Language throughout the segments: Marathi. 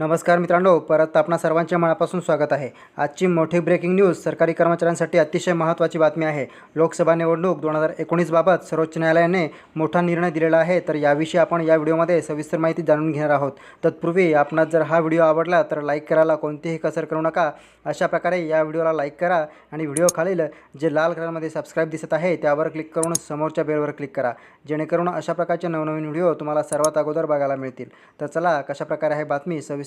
नमस्कार मित्रांनो परत आपणा सर्वांच्या मनापासून स्वागत आहे. आजची मोठी ब्रेकिंग न्यूज सरकारी कर्मचाऱ्यांसाठी अतिशय महत्त्वाची बातमी आहे. लोकसभा निवडणूक दोन हजार एकोणीसबाबत सर्वोच्च न्यायालयाने मोठा निर्णय दिलेला आहे तर याविषयी आपण या व्हिडिओमध्ये सविस्तर माहिती जाणून घेणार आहोत. तत्पूर्वी आपणास जर हा व्हिडिओ आवडला तर लाईक करायला कोणतीही कसर करू नका. अशा प्रकारे या व्हिडिओला लाईक करा आणि व्हिडिओ खालील जे लाल कलरमध्ये सबस्क्राईब दिसत आहे त्यावर क्लिक करून समोरच्या बेलवर क्लिक करा. जेणेकरून अशा प्रकारचे नवनवीन व्हिडिओ तुम्हाला सर्वात अगोदर बघायला मिळतील. तर चला कशाप्रकारे आहे बातमी सविस्तर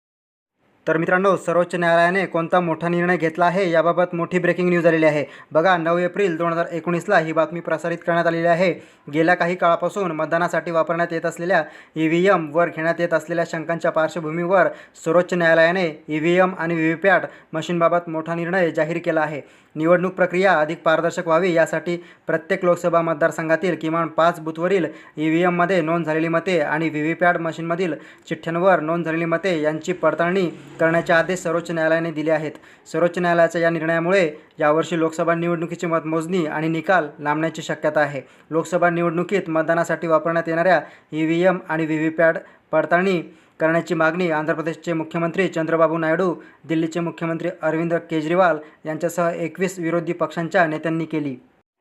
तर मित्रांनो सर्वोच्च न्यायालयाने कोणता मोठा निर्णय घेतला आहे याबाबत मोठी ब्रेकिंग न्यूज आलेली आहे. बघा नऊ एप्रिल दोन हजार एकोणीसला ही बातमी प्रसारित करण्यात आलेली आहे. गेल्या काही काळापासून मतदानासाठी वापरण्यात येत असलेल्या ई व्ही एमवर घेण्यात येत असलेल्या शंकांच्या पार्श्वभूमीवर सर्वोच्च न्यायालयाने ई व्ही एम आणि व्ही व्ही पॅट मशीनबाबत मोठा निर्णय जाहीर केला आहे. निवडणूक प्रक्रिया अधिक पारदर्शक व्हावी यासाठी प्रत्येक लोकसभा मतदारसंघातील किमान पाच बूथवरील ई व्ही एममध्ये नोंद झालेली मते आणि व्ही व्ही पॅट मशीनमधील चिठ्ठ्यांवर नोंद झालेली मते यांची पडताळणी करण्याचे आदेश सर्वोच्च न्यायालयाने दिले आहेत. सर्वोच्च न्यायालयाच्या या निर्णयामुळे यावर्षी लोकसभा निवडणुकीची मतमोजणी आणि निकाल लांबण्याची शक्यता आहे. लोकसभा निवडणुकीत मतदानासाठी वापरण्यात येणाऱ्या ई व्ही एम आणि व्ही व्ही पॅट पडताळणी करण्याची मागणी आंध्र प्रदेशचे मुख्यमंत्री चंद्रबाबू नायडू दिल्लीचे मुख्यमंत्री अरविंद केजरीवाल यांच्यासह एकवीस विरोधी पक्षांच्या नेत्यांनी केली.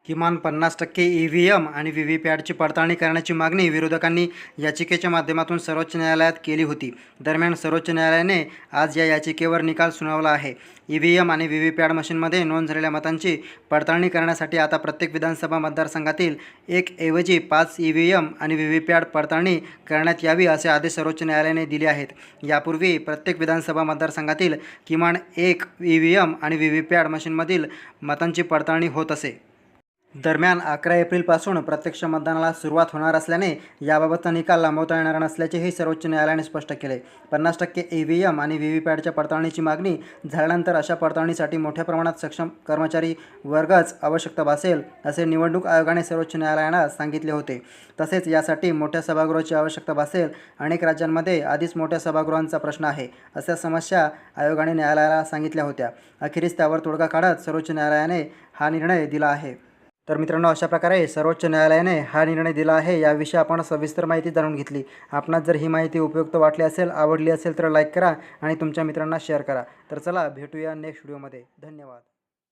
किमान पन्नास टक्के ई व्ही एम आणि व्ही व्ही पॅटची पडताळणी करण्याची मागणी विरोधकांनी याचिकेच्या माध्यमातून सर्वोच्च न्यायालयात केली होती. दरम्यान सर्वोच्च न्यायालयाने आज या याचिकेवर निकाल सुनावला आहे. ई व्ही एम आणि व्ही व्ही पॅड मशीनमध्ये नोंद झालेल्या मतांची पडताळणी करण्यासाठी आता प्रत्येक विधानसभा मतदारसंघातील एक ऐवजी पाच ई व्ही एम आणि व्ही व्ही पॅट पडताळणी करण्यात यावी असे आदेश सर्वोच्च न्यायालयाने दिले आहेत. यापूर्वी प्रत्येक विधानसभा मतदारसंघातील किमान एक ई व्ही एम आणि व्ही व्ही पॅड मशीनमधील मतांची पडताळणी होत असे. दरम्यान अकरा एप्रिलपासून प्रत्यक्ष मतदानाला सुरुवात होणार असल्याने याबाबतचा निकाल लांबवता येणार नसल्याचेही सर्वोच्च न्यायालयाने स्पष्ट केले. पन्नास टक्के ई व्ही एम आणि व्ही व्ही पॅडच्या पडताळणीची मागणी झाल्यानंतर अशा पडताळणीसाठी मोठ्या प्रमाणात सक्षम कर्मचारी वर्गच आवश्यकता भासेल असे निवडणूक आयोगाने सर्वोच्च न्यायालयाला सांगितले होते. तसेच यासाठी मोठ्या सभागृहाची आवश्यकता भासेल. अनेक राज्यांमध्ये आधीच मोठ्या सभागृहांचा प्रश्न आहे अशा समस्या आयोगाने न्यायालयाला सांगितल्या होत्या. अखेरीस त्यावर तोडगा काढत सर्वोच्च न्यायालयाने हा निर्णय दिला आहे. तर मित्रांनो अशा प्रकारे सर्वोच्च न्यायालयाने हा निर्णय दिला आहे. याविषयी आपण सविस्तर माहिती जाणून घेतली. आपणास जर ही माहिती उपयुक्त वाटली असेल आवडली असेल तर लाईक करा आणि तुमच्या मित्रांना शेअर करा. तर चला भेटूया नेक्स्ट व्हिडिओमध्ये धन्यवाद.